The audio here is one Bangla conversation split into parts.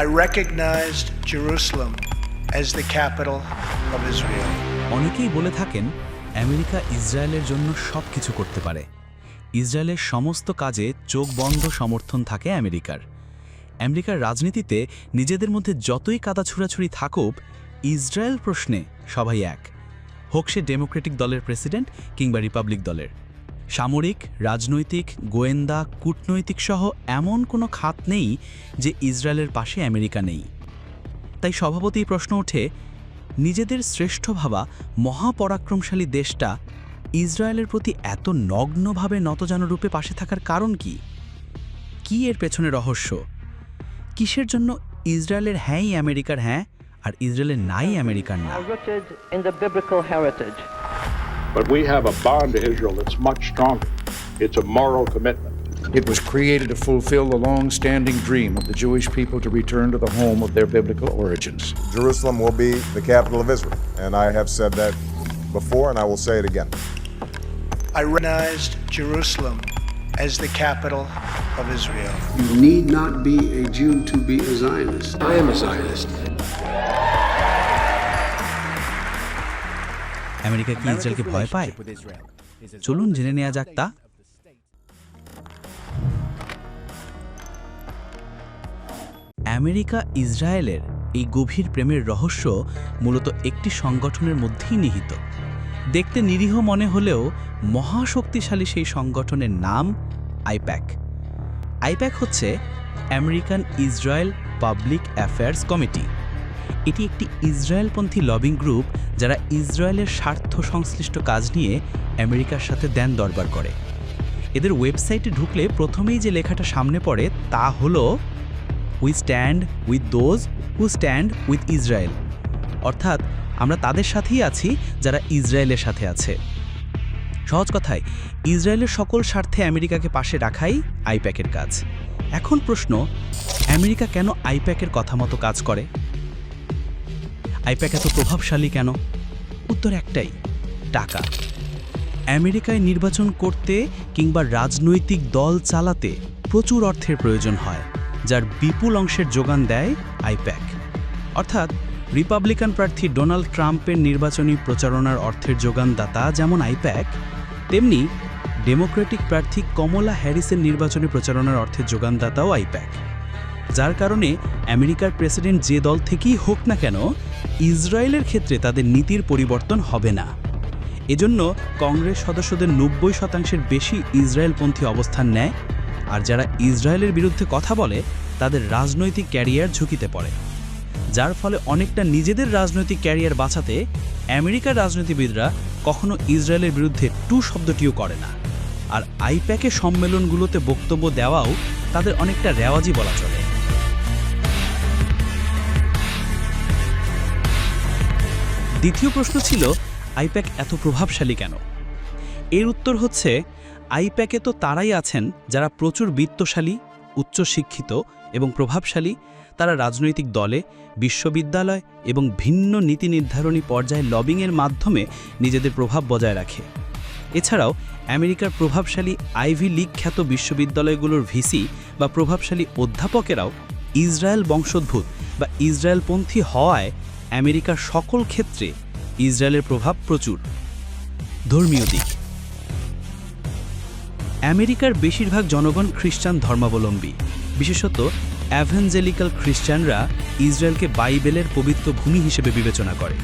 I recognized Jerusalem as the capital of Israel. অনেকেই বলে থাকেন, আমেরিকা ইসরায়েলের জন্য সব কিছু করতে পারে। ইসরায়েলের সমস্ত কাজে চোখ বন্ধ সমর্থন থাকে আমেরিকার। আমেরিকার রাজনীতিতে নিজেদের মধ্যে যতই কাদা ছুড়াছুড়ি থাকুক, ইসরায়েল প্রশ্নে সবাই এক। হোক সে ডেমোক্রেটিক দলের প্রেসিডেন্ট কিংবা রিপাবলিক দলের। সামরিক, রাজনৈতিক, গোয়েন্দা কূটনৈতিক সহ এমন কোনো খাত নেই যে ইসরায়েলের পাশে আমেরিকা নেই। তাই স্বভাবতই প্রশ্ন ওঠে, নিজেদের শ্রেষ্ঠ ভাবা মহাপরাক্রমশালী দেশটা ইসরায়েলের প্রতি এত নগ্নভাবে নতজানু রূপে পাশে থাকার কারণ কি? কি এর পেছনে রহস্য? কিসের জন্য ইসরায়েলের হ্যাঁই আমেরিকার হ্যাঁ আর ইসরায়েলের নাই আমেরিকার না? But we have a bond to Israel that's much stronger. It's a moral commitment. It was created to fulfill the long standing dream of the Jewish people to return to the home of their biblical origins. Jerusalem will be the capital of Israel. And I have said that before, and I will say it again. I recognized Jerusalem as the capital of Israel. You need not be a Jew to be a Zionist. I am a Zionist. America কি ইসরায়েলকে ভয় পায়? চলুন জেনে নেওয়া যাক তা। আমেরিকা ইসরায়েলের এই গভীর প্রেমের রহস্য মূলত একটি সংগঠনের মধ্যেই নিহিত। দেখতে নিরীহ মনে হলেও মহাশক্তিশালী সেই সংগঠনের নাম আইপ্যাক। আইপ্যাক হচ্ছে American Israel public affairs committee. এটি একটি ইসরায়েলপন্থী লবিং গ্রুপ যারা ইসরায়েলের স্বার্থ সংশ্লিষ্ট কাজ নিয়ে আমেরিকার সাথে দেন দরবার করে। এদের ওয়েবসাইটে ঢুকলে প্রথমেই যে লেখাটা সামনে পড়ে তা হলো we stand with those who stand with Israel অর্থাৎ আমরা তাদের সাথেই আছি যারা ইসরায়েলের সাথে আছে। সহজ কথায়, ইসরায়েলের সকল স্বার্থে আমেরিকাকে পাশে রাখাই আইপ্যাকের কাজ। এখন প্রশ্ন, আমেরিকা কেন আইপ্যাকের কথা মতো কাজ করে? আইপ্যাক এত প্রভাবশালী কেন? উত্তর একটাই, টাকা। আমেরিকায় নির্বাচন করতে কিংবা রাজনৈতিক দল চালাতে প্রচুর অর্থের প্রয়োজন হয়, যার বিপুল অংশের যোগান দেয় আইপ্যাক। অর্থাৎ, রিপাবলিকান প্রার্থী ডোনাল্ড ট্রাম্পের নির্বাচনী প্রচারণার অর্থের যোগানদাতা যেমন আইপ্যাক, তেমনি ডেমোক্রেটিক প্রার্থী কমলা হ্যারিসের নির্বাচনী প্রচারণার অর্থের যোগানদাতাও আইপ্যাক। যার কারণে আমেরিকার প্রেসিডেন্ট যে দল থেকেই হোক না কেন ইসরায়েলের ক্ষেত্রে তাদের নীতির পরিবর্তন হবে না। এজন্য কংগ্রেস সদস্যদের নব্বই শতাংশের বেশি ইসরায়েলপন্থী অবস্থান নেয়, আর যারা ইসরায়েলের বিরুদ্ধে কথা বলে, তাদের রাজনৈতিক ক্যারিয়ার ঝুঁকিতে পড়ে। যার ফলে অনেকটা নিজেদের রাজনৈতিক ক্যারিয়ার বাঁচাতে আমেরিকার রাজনীতিবিদরা কখনো ইসরায়েলের বিরুদ্ধে টু শব্দটিও করে না। আর আইপ্যাকে সম্মেলনগুলোতে বক্তব্য দেওয়াও তাদের অনেকটা রেওয়াজি বলা চলে। দ্বিতীয় প্রশ্ন ছিল, আইপ্যাক এত প্রভাবশালী কেন? এর উত্তর হচ্ছে, আইপ্যাকে তো তারাই আছেন যারা প্রচুর বিত্তশালী, উচ্চশিক্ষিত এবং প্রভাবশালী, তারা রাজনৈতিক দলে, বিশ্ববিদ্যালয় এবং ভিন্ন নীতি নির্ধারণী পর্যায়ে লবিংয়ের মাধ্যমে নিজেদের প্রভাব বজায় রাখে। এছাড়াও, আমেরিকার প্রভাবশালী আইভি লিগ খ্যাত বিশ্ববিদ্যালয়গুলোর ভিসি বা প্রভাবশালী অধ্যাপকেরাও ইসরায়েল বংশোদ্ভূত বা ইসরায়েলপন্থী হওয়ায় আমেরিকার সকল ক্ষেত্রে ইসরায়েলের প্রভাব প্রচুর। ধর্মীয় দিক। আমেরিকার বেশিরভাগ জনগণ খ্রিস্টান ধর্মাবলম্বী। বিশেষত অ্যাভেঞ্জেলিক্যাল খ্রিস্টানরা ইসরায়েলকে বাইবেলের পবিত্র ভূমি হিসেবে বিবেচনা করে।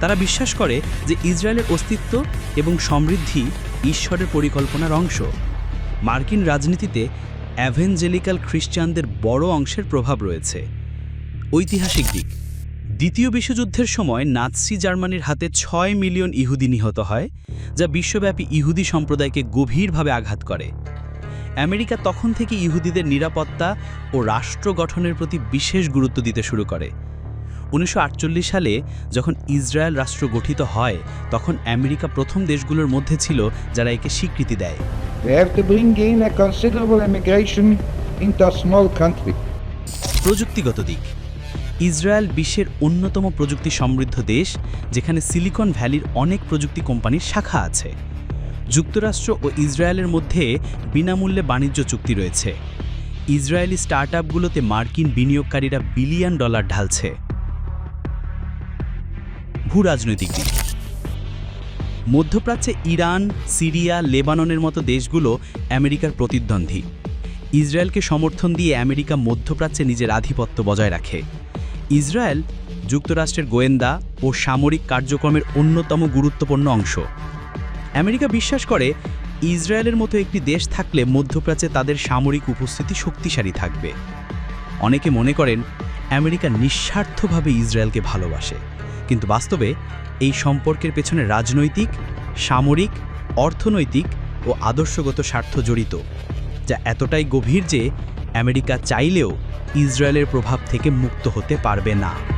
তারা বিশ্বাস করে যে ইসরায়েলের অস্তিত্ব এবং সমৃদ্ধি ঈশ্বরের পরিকল্পনার অংশ। মার্কিন রাজনীতিতে অ্যাভেঞ্জেলিক্যাল খ্রিস্টানদের বড় অংশের প্রভাব রয়েছে। ঐতিহাসিক দিক। দ্বিতীয় বিশ্বযুদ্ধের সময় নাৎসি জার্মানির হাতে ছয় মিলিয়ন ইহুদি নিহত হয় যা বিশ্বব্যাপী ইহুদি সম্প্রদায়কে গভীরভাবে আঘাত করে। আমেরিকা তখন থেকে ইহুদিদের নিরাপত্তা ও রাষ্ট্র গঠনের প্রতি বিশেষ গুরুত্ব দিতে শুরু করে। উনিশশো আটচল্লিশ সালে যখন ইসরায়েল রাষ্ট্র গঠিত হয় তখন আমেরিকা প্রথম দেশগুলোর মধ্যে ছিল যারা একে স্বীকৃতি দেয়। প্রযুক্তিগত দিক। ইসরায়েল বিশ্বের অন্যতম প্রযুক্তি সমৃদ্ধ দেশ, যেখানে সিলিকন ভ্যালির অনেক প্রযুক্তি কোম্পানির শাখা আছে। যুক্তরাষ্ট্র ও ইসরায়েলের মধ্যে বিনামূল্যে বাণিজ্য চুক্তি রয়েছে। ইসরায়েলি স্টার্টআপগুলোতে মার্কিন বিনিয়োগকারীরা বিলিয়ন ডলার ঢালছে। ভূ রাজনৈতিক দিক। মধ্যপ্রাচ্যে ইরান, সিরিয়া, লেবাননের মতো দেশগুলো আমেরিকার প্রতিদ্বন্দ্বী। ইসরায়েলকে সমর্থন দিয়ে আমেরিকা মধ্যপ্রাচ্যে নিজের আধিপত্য বজায় রাখে। ইসরায়েল যুক্তরাষ্ট্রের গোয়েন্দা ও সামরিক কার্যক্রমের অন্যতম গুরুত্বপূর্ণ অংশ। আমেরিকা বিশ্বাস করে, ইসরায়েলের মতো একটি দেশ থাকলে মধ্যপ্রাচ্যে তাদের সামরিক উপস্থিতি শক্তিশালী থাকবে। অনেকে মনে করেন, আমেরিকা নিঃস্বার্থভাবে ইসরায়েলকে ভালোবাসে। কিন্তু বাস্তবে, এই সম্পর্কের পেছনে রাজনৈতিক, সামরিক, অর্থনৈতিক ও আদর্শগত স্বার্থ জড়িত, যা এতটাই গভীর যে আমেরিকা চাইলেও ইসরায়েলের প্রভাব থেকে মুক্ত হতে পারবে না।